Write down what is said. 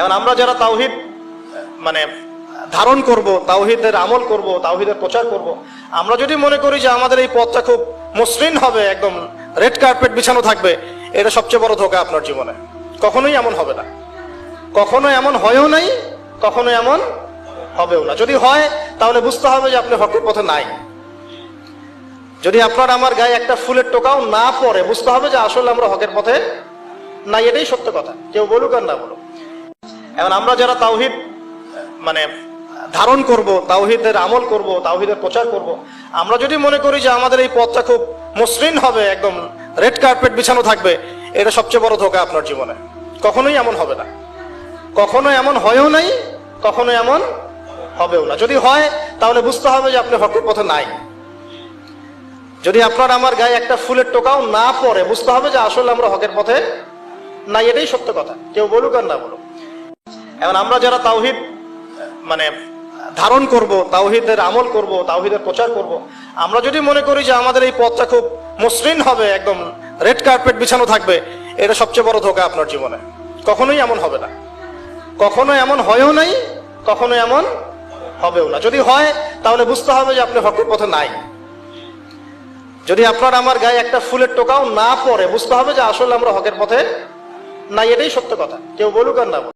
এখন আমরা যারা তাওহিদ মানে ধারণ করব, তাওহিদের আমল করব, তাওহিদের প্রচার করব, আমরা যদি মনে করি যে আমাদের এই পথটা খুব মসৃণ হবে, একদম রেড কার্পেট বিছানো থাকবে, এটা সবচেয়ে বড় ধোকা আপনার জীবনে। কখনোই এমন হবে না। কখনো এমন হয়ও নাই কখনো এমন হবেও না। যদি হয়, তাহলে বুঝতে হবে যে আপনি হকের পথে নাই। যদি আপনার আমার গায়ে একটা ফুলের টোকাও না পড়ে, বুঝতে হবে যে আসলে আমরা হকের পথে নাই, এটাই সত্য কথা। কেউ বলুক আর না বলুক। এখন আমরা যারা তাওহিদ মানে ধারণ করব, তাওহিদের আমল করব, তাওহিদের প্রচার করব, আমরা যদি মনে করি যে আমাদের এই পথটা খুব মসৃণ হবে, একদম রেড কার্পেট বিছানো থাকবে, এটা সবচেয়ে বড় ধোকা আপনার জীবনে। কখনোই এমন হবে না। কখনো এমন হয়ও নাই কখনো এমন হবেও না। যদি হয়, তাহলে বুঝতে হবে যে আপনি হকের পথে নাই। যদি আপনার আমার গায়ে একটা ফুলের টোকাও না পড়ে, বুঝতে হবে যে আসলে আমরা হকের পথে নাই, এটাই সত্য কথা। কেউ বলুক আর না বলুক। এখন আমরা যারা তাওহিদ মানে ধারণ করব, তাওহিদের আমল করব, তাওহিদের প্রচার করব, আমরা যদি মনে করি যে আমাদের এই পথটা খুব মসৃণ হবে, একদম রেড কার্পেট বিছানো থাকবে, এটা সবচেয়ে বড় ধোকা আপনার জীবনে। কখনোই এমন হবে না। কখনো এমন হয়ও নাই, কখনো এমন হবেও না। যদি হয়, তাহলে বুঝতে হবে যে আপনি হকের পথে নাই। যদি আপনার আমার গায়ে একটা ফুলের টোকাও না পড়ে, বুঝতে হবে যে আসলে আমরা হকের পথে নাই, এটাই সত্য কথা। কেউ বলুক আর না